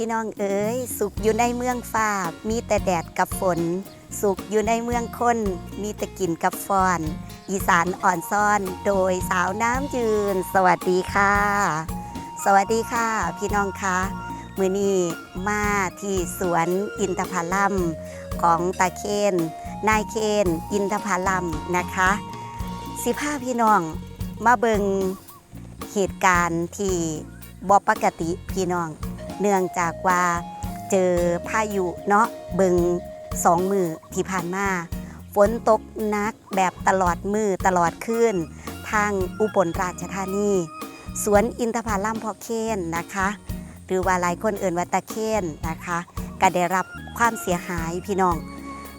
พี่น้องเอ๋ยสุขอยู่ในเมืองฟ้า มีแต่แดดกับฝน สุขอยู่ในเมืองคน มีแต่กลิ่นกับฟอน อีสานอ่อนซ่อน โดยสาวน้ำยืน สวัสดีค่ะ สวัสดีค่ะ พี่น้องคะมือนี้มาที่สวนอินทผลัมของตาเคนนายเคนอินทผลัมนะคะ สิพาพี่น้องมาเบิงเหตุการณ์ที่บอปกติพี่น้อง เนื่องจากว่าเจอพายุเนาะเบิงสองมือที่ผ่านมา ฝนตกหนักแบบตลอดมือตลอดคืนทางอุบลราชธานีสวนอินทผลัมพอเคนนะคะ หรือว่าหลายคนเอ่นว่าตะเคนนะคะก็ได้รับความเสียหายพี่น้อง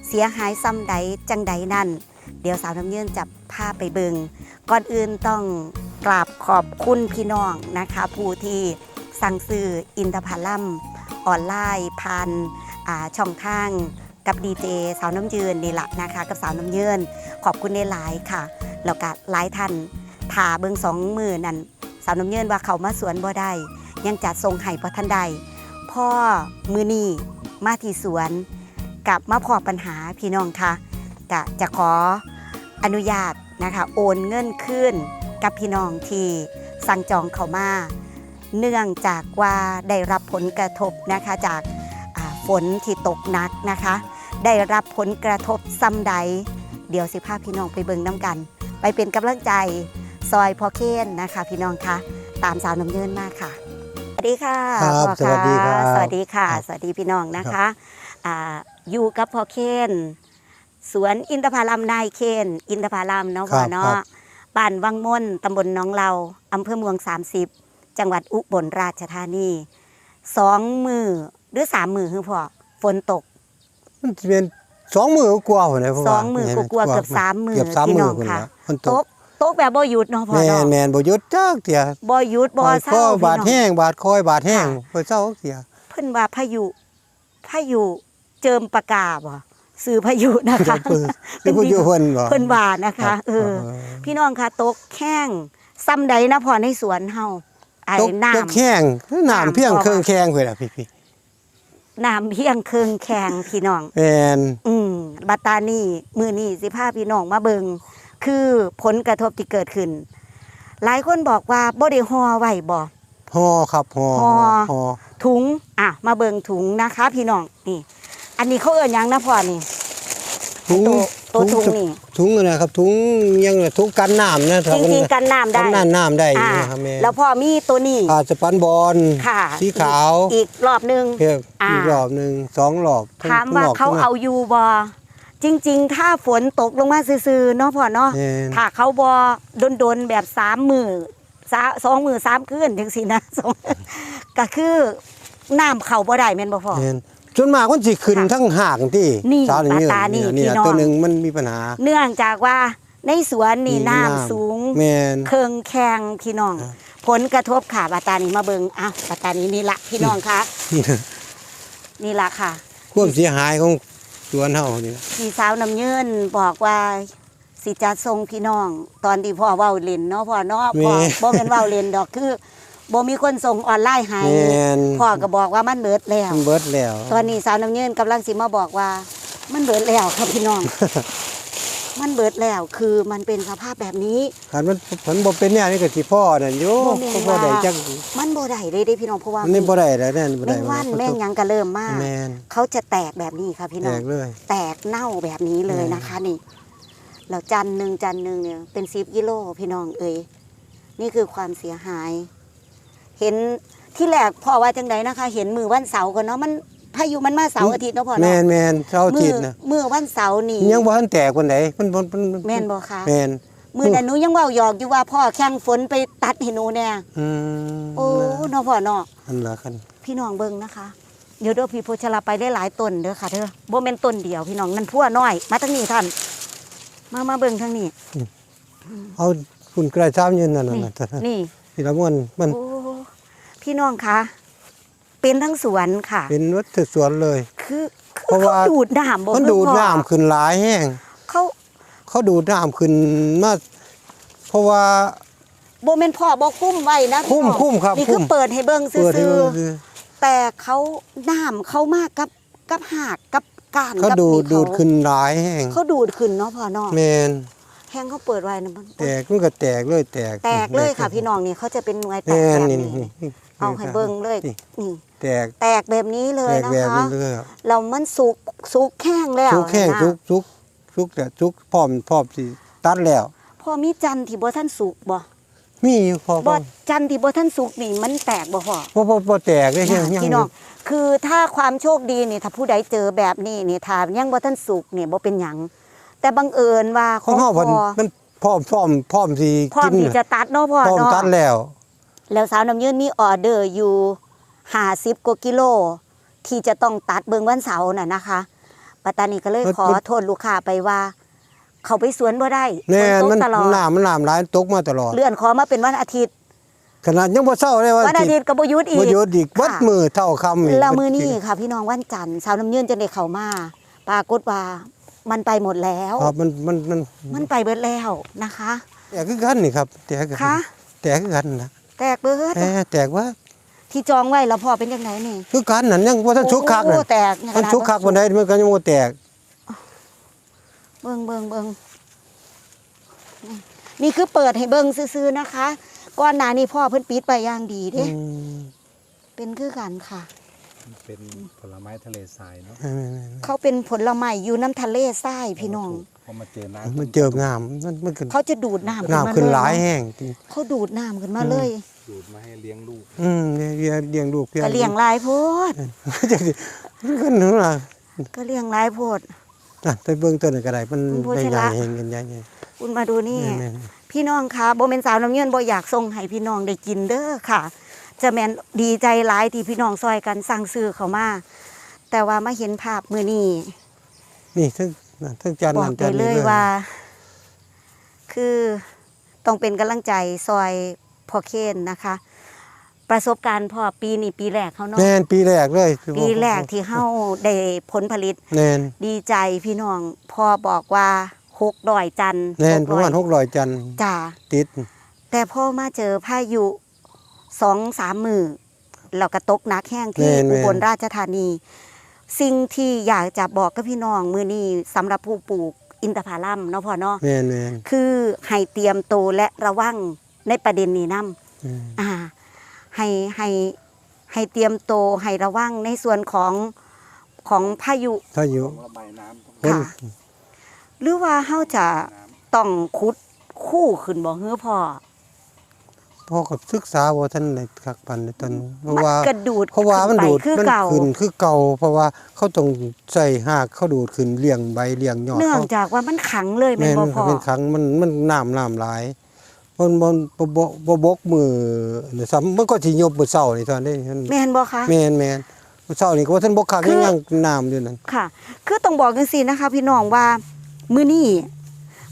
เสียหายซ้ำใดจังใดนั่น เดี๋ยวสาวน้ำเยื่นจะพาไปเบิงก่อนอื่นต้องกราบขอบคุณพี่น้องนะคะ ผู้ที่ สั่งซื้ออินทผลัมออนไลน์ผ่านาช่องทางกับดีเจสาวน้ำยืนนี่แหละนะคะกับสาวน้ำยืนขอบคุณในหลายค่ะแล้วก็หลายท่านถาเบิงสองมือนั่นสาวน้ำยืนว่าเขามาสวนบ่ได้ยังจัดทรงไห้พอท่านใดพ่อมือนี่มาที่สวนกลับมาพอปัญหาพี่น้องค่ะกะจะขออนุญาตนะคะ โอนเงินขึ้นกับพี่น้องที่สั่งจองเขามา เนื่องจากว่าได้รับผลกระทบนะคะจากอ่าฝนที่ตกหนักนะคะ ได้รับผลกระทบซ้ำใด เดี๋ยวสิพาพี่น้องไปเบิ่งน้ำกัน ไปเป็นกำลังใจซอยพอเคนนะคะ พี่น้องคะตามสาวน้ำเยินมากค่ะ สวัสดีค่ะครับพ่อสวัสดีครับสวัสดีค่ะครับสวัสดีพี่น้องนะคะอ่าอยู่กับพ่อเคนสวนอินทผลัมนายเคนอินทผลัมเนาะพ่อครับเนาะบ้านวังม่นตำบลหน้องเราอำเภอเมือง 30 จังหวัดอุบลราชธานีสองมือหรือสามมือคือพ่อฝนตกมันจะเป็นสองมือกว่าพุ่นนะผมว่าสองมือกว่าๆเกือบสามมือเกือบสามพี่มืน้อองพุ่นค่ะละมันตตกกตกแบบบ่หยุดเนาะพ่อแม่นเนาะแม่นบ่หยุดจักเที่ยบ่หยุดบ่เศร้าก็บาดพี่น้องแห้งบาดคอยบาดแห้งค่ะบ่เศร้าเที่ยเพิ่นว่าพายุพายุเจิมปากกาบ่สื่อพายุนะคะเพิ่นสิผู้อยู่เพิ่นบ่เพิ่นว่านะคะเออเออพี่น้องคะตกแข้งซ้ำใดนะพ่อในสวนเฮา ไอ้ตกน้ตกแข้งน้ำน้ำเพียงพอเครื่องแข้งพุ่นล่ะพี่ำน้ำเพียงเคืองแข็งพี่น้อง ๆแม่นอืมบัดตานี่มือนี่สิพาพี่น้องมาเบิงคือผลกระทบที่เกิดขึ้น หลายคนบอกว่าบ่ได้ห่อไว้บ่ ฮอครับฮอฮอ ฮอถุงอะมาเบิงถุงนะคะ พี่น้องนี่ อันนี้เขาเอ่ยยังนะพ่อนี่ ถุงตัว ตัวถุงนี่ถุงอะไรครับถุงยังถุงกันน้ำนะคจรับริงๆกันน้ำได้กันน้ำน้ำได้อยู่อ่านะครับแม่แล้วพ่อมีตัวนี้อาสปันบอลค่ะสีขาวอีกอีกรอบหนึงเพียงอ่าอีกรอบหนึ่งสองรอบทั้งถามว่าทั้งนกเขาทั้งในเอาอยู่บ่จริง ๆ ถ้าฝนตกลงมาซื่อๆเนาะพ่อเนาะแม่นถ้าเขาบอโดนๆแบบสามมือสาสองมือสามคืนจังสินะสองก็คือน้ำเขาบ่ได้แม่นบ่พ่อแม่น จนมากมันสิขึ้นค่ะทั้งหากที่นี่สาวอย่างปลาตานี่นี่พี่น้อง ตัวหนึ่งมันมีปัญหา เนื่องจากว่าในสวนนี่มีน้ำน้ำ สูง แม่นเคืองแข็งพี่น้องครับผลกระทบค่ะบาตานี้มาเบิงอ้าวบาตานี้นี่ละพี่น้องคะนี่นะนี่ละค่ะ ความเสียหายของสวนเฮานี่นะพี่สาวน้ำเยินบอกว่าสิจะส่งพี่น้อง ตอนที่พ่อเว้าเล่นเนาะพ่อเนาะพ่อบ่แม่นเว้าเล่นดอกคือ บ่มีคนส่งออนไลน์ให้แม่น พ่อก็บอกว่ามันเบิดแล้วมันเบิดแล้ว ตอนนี้สาวน้ำเยินกำลังสิมาบอกว่า มันเบิดแล้วครับพี่น้อง มันเบิดแล้วคือมันเป็นสภาพแบบนี้คันมันผลบ่เป็นแนวนี้ก็สิพ่อนั่นอยู่บ่แม่นก็บ่ได้ว่า จักมันบ่ได้เลยเด้พี่น้องเพราะว่ามันนี่บ่ได้แล้วนั่นบ่แมได้งวันแมงหยังก็เริ่มมาก แม่นเขาจะแตกแบบนี้ค่ะพี่แตน้อง กเลย แตกเน่าแบบนี้เลยอืมนะคะนี่แล้วจันหนึ่งจันหนึ่งเนี่ยเป็นสิบกิโลพี่น้องเอ้ยนี่คือความเสียหาย เห็นที่แรกพ่อว่าจังไดนะคะ เห็นมือวันเสาร์ก่อนเนาะมันพายุมันมาเสาร์อาทิตย์เนาะพ่อแม่เนาะนแม่นเช้ามืจิอตนะมือวันเสาร์นี่ยังบ่ทันแตกปานใดมันมันมันแม่นบ่คะแม่นมือนั้นหนูยังเว่าหยอกอยู่ว่าพ่อแข่งฝนไปตัดให้หนูแน่อืมโอ้เนาะพ่อเนาะอันละคันพี่น้องเบิ่งนะคะ เดี๋ยวเด้อพี่โพชลาไปได้หลายต้นเด้อค่ะเด้อบ่แม่นต้นเดียวพี่น้องนั่นพัวน้อย มาทางนี้ท่าน มามาเบิ่งทางนี้ เอาฝุ่นกระซ้ำยืนนั่นนี่น่ะนี่ นี่ละมันมันโอ้ พี่น้องคะเป็นทั้งสวนค่ะ เป็นวัดสวนเลย คือคือเพราะว่าเขาดูดน้ำบ่มันคือดูดพ่อน้ำขึ้นหลายแห้งเขาเขาดูดน้ำขึ้นมาเพราะว่าบ่แม่นพ่อบ่คุ้มไว้นะพี่คุ้มน้องคุ้มครับนี่คุ้คือมเปิดให้เบิ่งซื่เปิดให้อเบิ่งคือๆแต่เขาน้ำเขามากกับกับหากกับการเขากับดูดนี่ดูดขึ้นหลายแห้งเขาดูดขึ้นเนาะพ่อเนาะแมนแห้งเขาเปิดไว้นะมันแตกมันก็แตกเลยแตกแตกเลยค่ะ พี่น้องนี่เขาจะเป็นหน่วยแตแมกนแบบนี่นี้นี่นี่ เอาให้เบิ่งเลยนี่ นี่แตกแตกแบบนี้เลแตยกนะแบบคะนี้เลยครับเรามันสุกสุกแห้งแล้วทุกแข้งนะทุกทุกทุกแต่ทุกพร้อมพร้อมสิตัดแล้วพ่อมีจันทร์ที่บ่ท่านสุกบ่มีอยู่พอพบ่อจันทร์ที่บ่ท่านสุกนี่มันแตกบ่พ่อพอพอพอแตกได้ยังยังพี่น้องคือถ้าความโชคดีนี่ถ้าผู้ใดเจอแบบนี้นี่ถ้ายังบ่ท่านสุกนี่บ่เป็นหยังแต่บังเอิญว่าของเฮาพ่มันมันพร้อมพร้อมพร้อมสิพร้อกิมนที่จะตัดเนาะพ่อพร้อมเนาะตัดแล้ว แล้วสาวน้ำยืนมีออเดอร์อยู่50กว่ากิโล ที่จะต้องตัดเบิ่งวันเสาร์น่ะนะคะปัตตานีก็เลยขอโทษลูกค้าไปว่า เขาไปสวนบ่ได้แน่ฝมันตกตลอดน้ำมันน้ำหลายตกมาตลอด เลื่อนขอมาเป็นวันอาทิตย์ ขนาดยังบ่เศร้าเลยว่าวันอาทิตย์ก็บ่หยุดอีกบ่หยุดอีกวัดค่ะมือเท่าคำอีกแล้วมือนี่ค่ะ พี่น้องวันจันทร์สาวน้ำยืนจะได้เข้ามาปรากฏว่ามันไปหมดแล้วครับมันมันมันมันไปเบิดแล้วนะคะแตกคือกันนี่ครับแตกคือกัคะนแตกคือกันนะ แตกเบิดแตกแตกว่าที่จองไว้แล้วพ่อเป็นยังไงนี่คือกันนั่นยังบ่ทันชุกคักนั่นโอ้แตกเนี่ยมันชุกคักบ่ได้มันก็ยังบ่แตก เบิ่งเบิ่งเบิ่งนี่นี่คือเปิดให้เบิ่งซื่อๆนะคะก่อนหน้านี้พ่อเพิ่นปิดไปอย่างดีเด้อืมเป็นคือกันค่ะ เป็นผลไม้ทะเลทรายเนาะเขาเป็นผลไม้อยู่น้ำทะเลทรายพี่น้อง พอมาเจอน้ำมันเจอน้ำมันมันขึ้นเขาจะดูดน้ำขึ้นมาน้ำขึ้นเลยหลายเนาะแห้งจริงเขาดูดน้ำขึ้นมาเลยดูดมาให้เลี้ยงลูกอืมเนี่ยเลี้ยงเลี้ยงลูกก็เลี้ยงหลายโพดจังสิมันก็หนูล่ะก็เลี้ยงหลายโพด น่ะไปเบิ่งต้นนก็ได้มันคุณผู้ใหชญ่นะๆเห็นกันใหญ่คุณมาดูๆนี่ แม่นพี่น้องคะโบเป็นสาวน้ำเงินโบอยากส่งให้พี่น้องได้กินเด้อค่ะ จะแมนดีใจหลายที่พี่น้องซอยกันสั่งซื้อเขามา แต่ว่ามาเห็นภาพมือนี้ๆนี่ทั้งน่ะทั้งจานบอนั่กนไปจานเลนี้ยเลยว่า คือต้องเป็นกำลังใจซอยพอเคนนะคะ ประสบการณ์พอปีนี้ปีแรกเขาเนาะแม่นปีแรกเลยปีแรกที่เฮาได้ผลผลิตแน่นดีใจพี่น้องพ่อบอกว่าหกดอยจันทร์แน่นหปกระร้อมาณย600จันจ้าติด แต่พอมาเจอพายุ สองสามมือแล้วก็ตกหนักแห้งที่แม่นๆอุบลราชธานี สิ่งที่อยากจะบอกกับพี่น้องมือนี้สำหรับผู้ปลูกอินทผลัมเนาะพ่อเนาะแม่นแม่นคือให้เตรียมตัวและระวังในประเด็นนี้นํอืมอ่าให้ให้ให้เตรียมตัวให้ระวังในส่วนของของพายุถ้าอยู่ต้องระบายน้ำต้องคนค่ะหรือว่าเฮาจะต้องขุดคู่ขึ้นบ่เฮือพ่อ พ่อก็ศึกษาว่าท่านได้คักปันในตอนเพราะมันว่ากระดูดเพราะว่ามันขึ้ดูไปดคือมันเก่าขึ้นคือเก่า เพราะว่าเขาต้องใส่หากเขาดูดขึ้นเลี้ยงใบเลี้ยงยอดเนื่องเขาจากว่ามันขังเลยแม่แม่นนบ่มันพอเป็นครั้งมันมันน้ำน้ำหลายมันมันบ่บ่บ่บกมือเนี่ยซ้ำมันก็สิยบมื้อเช้านี่ตอนนี้มันแม่นบ่คะแม่นแม่นมื้อเช้านี่ก็ว่าท่านบกคักคือยังน้ำอยู่นั่นค่ะ คือต้องบอกจังซี่นะคะ พี่น้องว่ามื้อนี้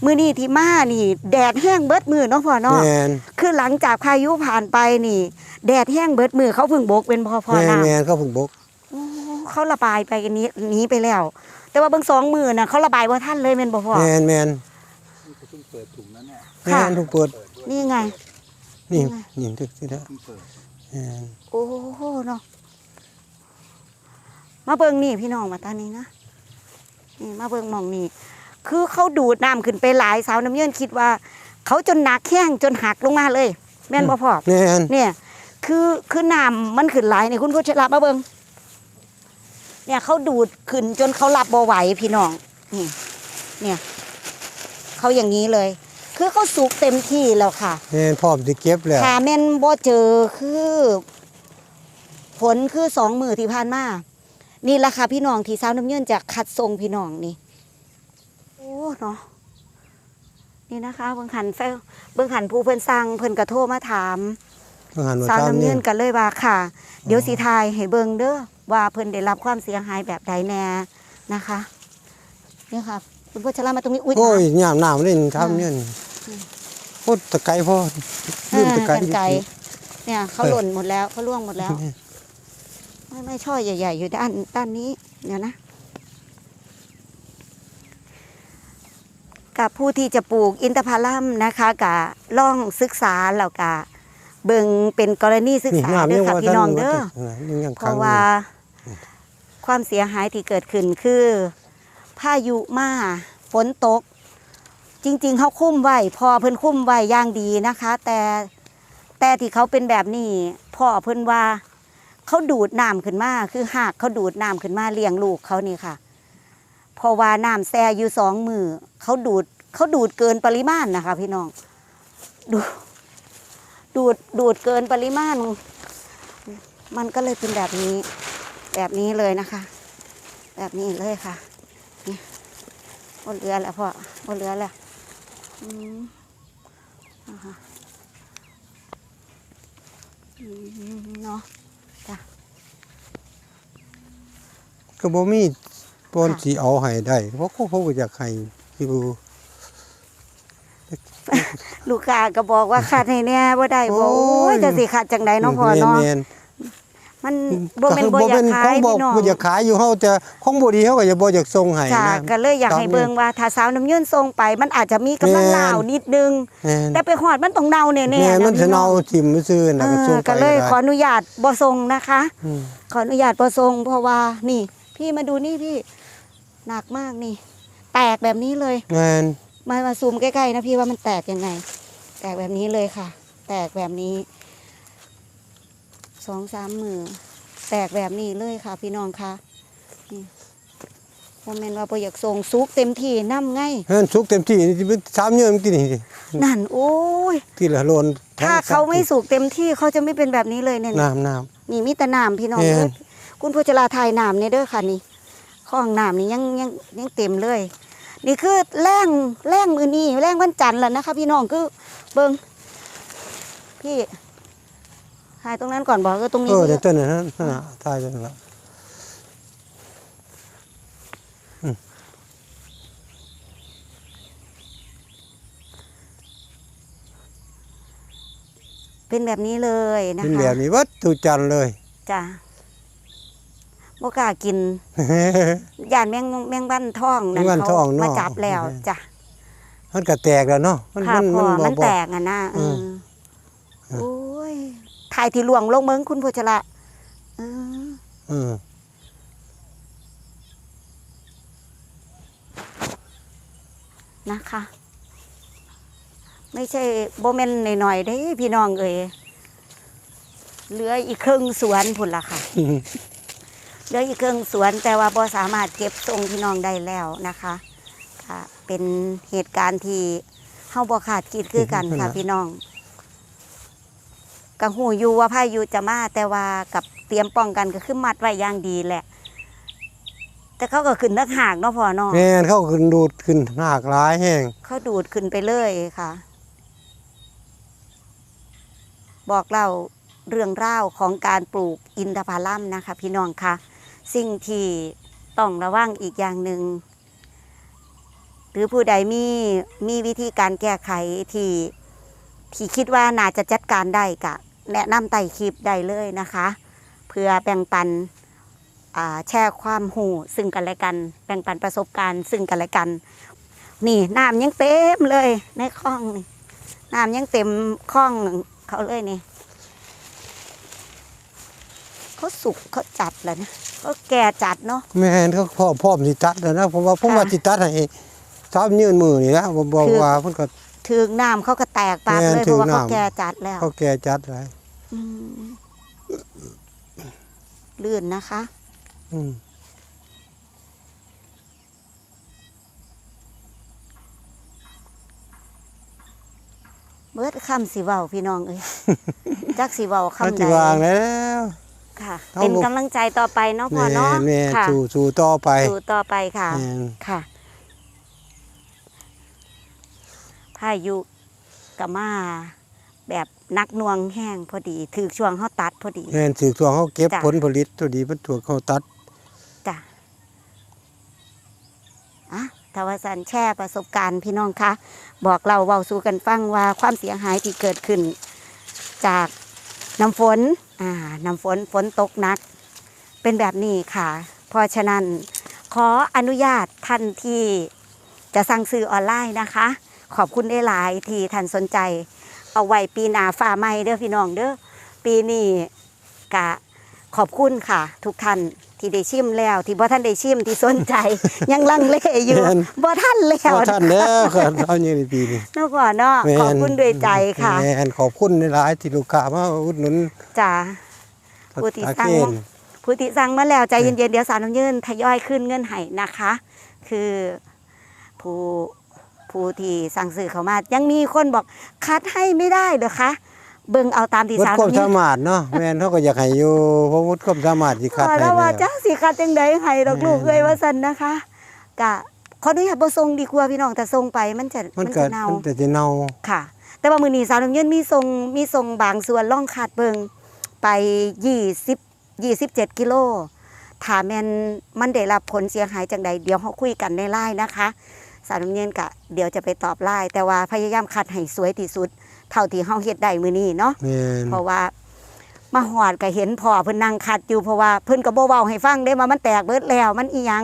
มื้อนี้ที่มานี่ แดดแห้งเบิดมือเนาะพ่อเนาะแม่นคือหลังจากพายุผ่านไปนี่ แดดแห้งเบิดมือเขาเพิ่งบกเป็นพอพอแม่นน้ำแม่นเขาเพิ่งบกโอ้เขาระบายไปกันนี้หนี้ไปแล้ว แต่ว่าเบิ่งสองมือน่ะเขาระบายบ่ทันเลยแม่นบ่พ่อ แม่นแม่นนี่ก็เพิ่งเปิดถุงนั้นเนี่ยแม่ค่ะ นทุกเปิดนี่ไง นี่ไงนี่ทึกสิแล้วเพิ่งเปิดแม่นโอ้โหเนาะมาเบิ่งนี่พี่น้องมาตอนนี้นะนี่มาเบิ่งหมองนี่ คือเขาดูดน้ำขึ้นไปหลายสาวน้ำเยื่นคิดว่า เขาจนหนักแข้งจนหักลงมาเลย แม่นบ่พ่อแม่นเนี่ย คือคือน้ำมันขึ้นหลายเนี่ยคุณผู้ชมรับมาเบิ่งเนี่ยเขาดูดขึ้นจนเขารับบ่ไหวพี่น้องนี่เนี่ยเขาอย่างนี้เลย คือเขาสุกเต็มที่แล้วค่ะแม่นพร้อมสิเก็บแล้วถ้าแม่นบ่เจอคือผลคือสองมือที่ผ่านมานี่แหละค่ะพี่น้องที่สาวน้ำเยื่นจะคัดทรงพี่น้องนี่โอ้ เนาะนี่นะคะ เบิ่งขันแฟเบิ่งขันผู้เพิ่นสั่งเพิ่นกระโทรมาถามต้องหันมาสาวตามน้ำนี่เยื่นกันเลยว่าค่ะ เดี๋ยวสีทายให้เบิ่งเด้อว่าเพิ่นได้รับความเสียหายแบบใดแน่นะคะนี่ค่ะคุณพ่อชรามาตรงนี้อุ้ยโอ้ยยามน้ำนี่ทำเนี่ยโอ้ตะไคร้พ่อลืมตะไคร้กันไกรเนี่ยเขาหล่นหมดแล้วเขาล่วงหมดแล้ว ไม่ไม่ช่อใหญ่ ๆ อยู่ด้านด้านนี้เดี๋ยวนะ กับผู้ที่จะปลูกอินทผลัมนะคะกะล่องศึกษาแล้วกะเบิ่งเป็นกรณีศึกษาน้ำเด้ยัอค่ะพี่น้องเด้อเพราะว่าความเสียหายที่เกิดขึ้นคือพายุมาฝนตก จริง ๆเขาคุ้มไว้พอเพิ่นคุ้มไว้อย่างดีนะคะ แต่แต่ที่เขาเป็นแบบนี้พ่อเพิ่นว่า เขาดูดน้ำขึ้นมาคือหากเขาดูดน้ำขึ้นมาเลี้ยงลูกเขานี่ค่ะ เพราะว่าน้ำแซ่อยู่สองมือเขาดูดเขาดูดเกินปริมาณนะคะ พี่น้อง ดูดูดดูดเกินปริมาณ มันก็เลยเป็นแบบนี้ แบบนี้เลยนะคะ แบบนี้เลยค่ะนี่หมดเรือแล้วพ่อหมดเรือแล้วอืมนะคะอืมเนาะก็บ่มี ปนค่ะสิเอาให้ได้ เพราะเขาเขาบ่อยากให้อยู่ลูกค้าก็บอกว่าขาดให้แน่บ่ได้บอกโอ้โอ้ยยจะสิขาดจังใดเนาะพ่อเนาะแม่นมันๆบ่แม่นบ่อยากขายของบ่พี่น้องบ่อยากขายอยู่เฮาแต่ของบ่ดีเฮาก็จะบ่อยากส่งให้จ้านะก็เลยอยากให้ตามนี้เบิ่งว่าถ้าสาวน้ำยืนทรงไป มันอาจจะมีกำลังแม่นลาวนิดนึงแม่นแต่ไปหอดมันต้องเน่าแน่ๆแม่นมันนะสิพี่น้เนาองทิ่มซื่อๆเอน่ะก็ส่งอไปก็เลยได้ขออนุญาตบ่ทรงนะคะอืมขออนุญาตบ่ทรงเพราะว่านี่ พี่มาดูนี่พี่ หนักมากนี่ แตกแบบนี้เลยแม่นมามาซูมใกล้ๆนะพี่ว่ามันแตกยังไง แตกแบบนี้เลยค่ะ แตกแบบนี้สองสามมือ แตกแบบนี้เลยค่ะ พี่น้องคะนี่โมเมนว่าบ่อยากส่งซุกเต็มที่น้ำไงเฮ็นสุกเต็มที่นี่สิเป็นสามเดือนมันกินนี่สินั่นโอ้ย ที่ละโลนถ้าเขาไม่สุกเต็มที่เขาจะไม่เป็นแบบนี้เลยเนี่ยน้ำน้ำ นี่มีแต่น้ำพี่น้องแม่นเอ้ยคุณผู้จราทายน้ำเนี่ยเด้อค่ะนี่ ข้องน้ำนี่ยังยังยังเต็มเลย นี่คือแรงแรงมือนี่แรงวันจันทร์แล้วนะคะ พี่น้องคือเบิงพี่ทายตรงนั้นก่อนบอกเออตรงนี้เออมีเดี๋ยวต้นนั้นนั่นน่ะตายจังละเป็นแบบนี้เลยนะเป็นคะแบบนี้วัดตุจันทร์เลยจ้ะ โมกล้ากินย่านแมงแมงวันทองนั่นแมงวันเขาทองเนาะมาจับแล้วจ้ะมันก็แตกแล้วเนาะมันค่ะมันพอบ่มันบ่แตกอะนะอืมเออโอ้ยถ่ายที่หลวงลงเมืองคุณผู้ชละเออเออนะคะ ไม่ใช่โบเมนหน่อยๆได้พี่น้องเอ้ยเหลืออีกครึ่งสวนพุ่นละค่ะ เหลืออีกครึ่งสวนแต่ว่าบ่สามารถเก็บส่งพี่น้องได้แล้วนะคะค่ะเป็นเหตุการณ์ที่เฮาบ่ขาดคิดคือกันค่ะพี่น้องกัหูอยู่ว่าพายุจะมาแต่ว่ากับเตรียมป้องกันก็คือมัดไว้อย่างดีแหละ แต่เขาก็ขึ้นนักหากเนาะพ่อเนาะแม่นเขาขึ้นดูดขึ้นหากหลายแห้งเขาดูดขึ้นไปเลยค่ะ บอกเราเรื่องเล่าวของการปลูกอินทผลัมนะคะ พี่น้องคะ สิ่งที่ต้องระวังอีกอย่างหนึ่งหรือผู้ใดมีมีวิธีการแก้ไขที่ที่คิดว่าน่าจะจัดการได้กะแนะนำไต่คลิปได้เลยนะคะ เพื่อแบ่งปันแชร์ความหูซึ่งกันและกัน แบ่งปันประสบการณ์ซึ่งกันและกัน นี่น้ำยังเต็มเลยในคลองนี่น้ำยังเต็มคลองเขาเลยนี่ เขาสุกเขาจัดแล้วนะเขาแก่จัดเนาะแม่นเขาพร้อมพร้อมสิตัดแล้วนะผมว่าผมค่ะว่าสิตัดให้สามยืนมือนี่นะบ่บอกคือว่าเพิ่นก็ถึงน้ำเขาก็แตกปากแม่เลยนเพราะว่าถึงเขาน้ำแก่จัดแล้วเขาแก่จัดหลายอืมลื่นนะคะ อืมเมื่อคำสีเบาพี่น้องเอ้ยจักสีเบาเขาคำสิใดวางแล้ว ค่ะ เอาเป็นบ่กำลังใจต่อไปเนาะพ่อแม่เนาะนแม่นค่ะสู่สู่ต่อไปสู่ต่อไปค่ะ แม่นค่ะพายุกะมาแบบนักหน่วงแห้งพอดีถือช่วงเขาตัดพอดี แม่นสืบสวนเขาเก็บจ้ะ ผลผลิตตัวดีมันถูกเขาตัด จ้ะอะทวสันแช่ประสบการณ์พี่น้องคะ บอกเราเว้าสู่กันฟังว่าความเสียหายที่เกิดขึ้น จากน้ำฝน อ่าน้ำฝนฝนตกหนัก เป็นแบบนี้ค่ะ เพราะฉะนั้นขออนุญาตท่านที่จะสั่งซื้อออนไลน์นะคะ ขอบคุณได้หลายที่ท่านสนใจ เอาไว้ปีหน้าฟ้าใหม่เด้อพี่น้องเด้อปีนี้กะขอบคุณค่ะ ทุกท่าน ที่ได้ชิมแล้วที่บ่ท่านได้ชิมที่สนใจ ยังลังเลอยู่แม่นบ่ท่านแล้วบ่ท่านเด้อครับเอาอย่างนี้ปีนี้เนาะก่อนเนาะแม่นขอบคุณด้วยใจค่ะแม่นขอบคุณหลายๆที่ลูกค้ามาอุดหนุนจ้าผู้ที่สร้างอาเคนผู้ที่สั่งมาแล้วใจเย็นๆเดี๋ยวสาวน้ำยืนทยอยขึ้นเงื่อนไขนะคะ คือผู้ผู้ที่สั่งซื้อเขามา ยังมีคนบอกคัดให้ไม่ได้เหรอคะ เบิ่งเอาตามที่วุฒิสาวความน้ำยืสานมารถเนาะแม่นเขาก็อยากให้อยู่เพราะวุฒิความสามารถสิคัดพอให้แล้วว่าแล้วจ้าสิคัดจังใดให้ดอกลูกแม่นเอ้ยว่าซั่นนะคะกะขออนุญาตบ่ส่งดีกว่าพี่น้องแต่ส่งไปมันจะมันมันก็จะเน่ามันจะเน่าค่ะ แต่ว่ามือนี้สาวน้ำเย็นมีทรงมีทรงบางส่วนล่องขาดเบิงไปยี่สิบยี่สิบเจ็ดกิโลถามแมนมันได้รับผลเสียหายจังใดเดี๋ยวเขาคุยกันในไลน์นะคะ สาวน้ำเย็นกะเดี๋ยวจะไปตอบไลน์แต่ว่าพยายามคัดให้สวยที่สุด เท่าที่เฮาเฮ็ดได้มือนี้เนาะแม่นเพราะว่ามาหอดก็เห็นพ่อเพิ่นนั่งคัดอยู่เพราะว่าเพิ่นก็บ่เว้าให้ฟังได้ว่ามันแตกเบิดแล้วมันอีหยัง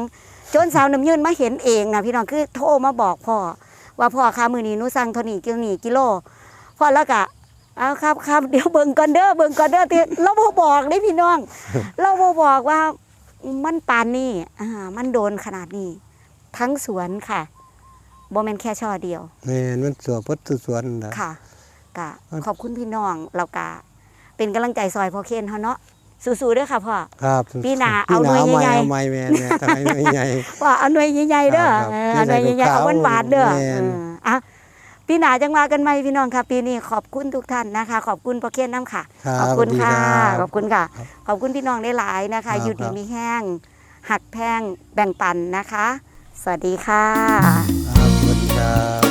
จนสาวน้ำยืนมาเห็นเองนะพี่น้องคือโทรมาบอกพ่อว่าพ่อคะมื้อนี้หนูสั่งเท่านี้กิโลนี้กิโลพ่อแล้วก็เอาครับครับเดี๋ยวเบิ่งก่อนเด้อเบิ่งก่อนเด้อที่เราบ่บอกเด้พี่น้อง เราบ่บอกว่ามันปานนี้อ่ามันโดนขนาดนี้ ทั้งสวนค่ะบ่แม่นแค่ช่อเดียว แม่นมันสวนพัดสวนนั่นล่ะ ค่ะ กะขอบคุณพี่น้องเรากะเป็นกำลังใจซอยพ่อเคนเขาเนาะสู้ๆเด้อค่ะพ่อครับปีหน้าปีเอาหน่วยใหม่ใหญ่ๆเอาใหม่แม่นแม่ต้องให้หน่วยใหญ่พ่อเอาหน่วยใหญ่ๆเด้อครับเอครับอเอาหน่วยใหญ่ๆเอาหวานหวานๆเด้อแม่นเอออะปีหน้าจังมากันใหม่พี่น้องค่ะปีนี้ขอบคุณทุกท่านนะคะ ขอบคุณพ่อเคนน้ำค่ะครับขอบคุณสวัสดีค่ะรับขอบคุณค่ะครับขอบคุณพี่น้องได้หลายๆนะคะครับอยู่ดีครับมีแห้ง หักแพงแบ่งปันนะคะ สวัสดีค่ะครับสวัสดีครับ